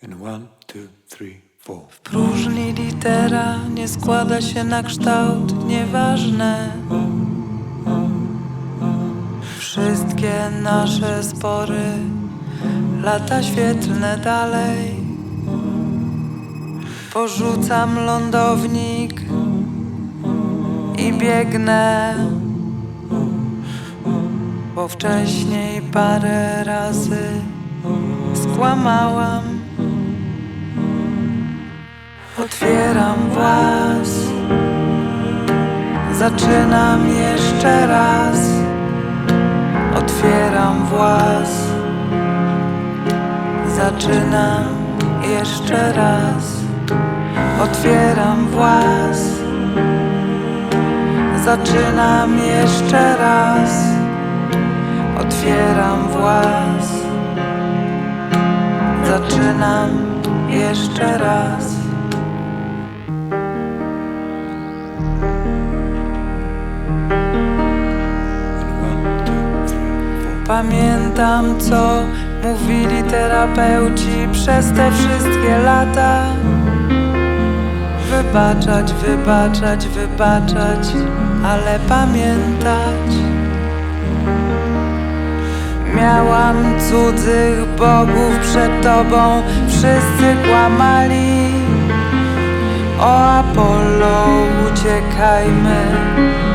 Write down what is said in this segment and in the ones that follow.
In a one, two, three, four. Próżni litera nie składa się na kształt, nieważne. Wszystkie nasze spory, lata świetlne dalej. Porzucam lądownik i biegnę, bo wcześniej parę razy skłamałam. Otwieram włas, zaczynam jeszcze raz. Otwieram włas, zaczynam jeszcze raz. Otwieram włas, zaczynam jeszcze raz. Otwieram włas, zaczynam jeszcze raz. Pamiętam, co mówili terapeuci przez te wszystkie lata. Wybaczać, wybaczać, wybaczać, ale pamiętać. Miałam cudzych bogów przed tobą, wszyscy kłamali. O Apollo, uciekajmy,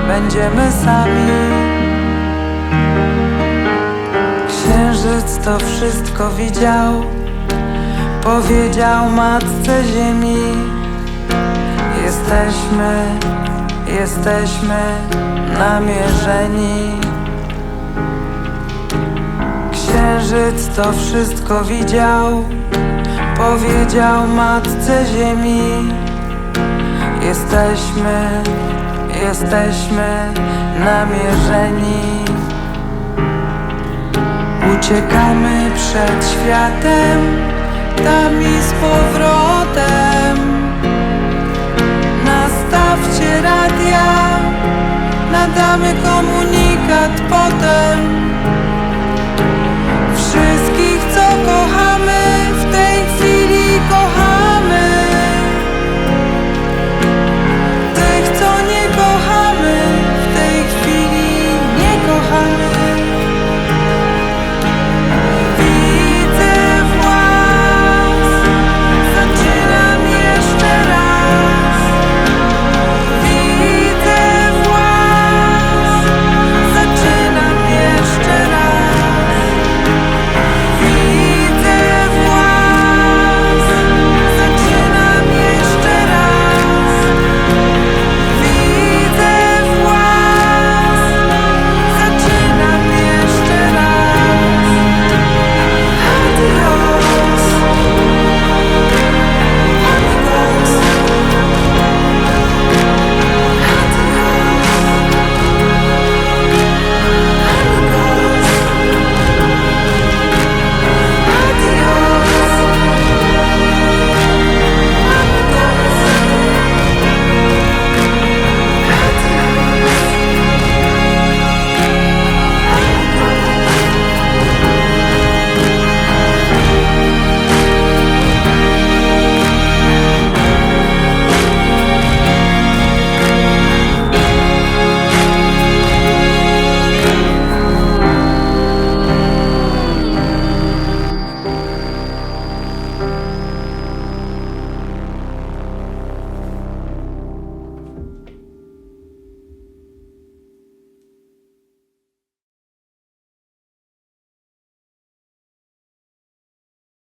będziemy sami. Księżyc to wszystko widział, powiedział matce ziemi. Jesteśmy, jesteśmy namierzeni. Księżyc to wszystko widział, powiedział matce ziemi. Jesteśmy, jesteśmy namierzeni. Uciekamy przed światem, tam i z powrotem. Nastawcie radia, nadamy komunikat potem.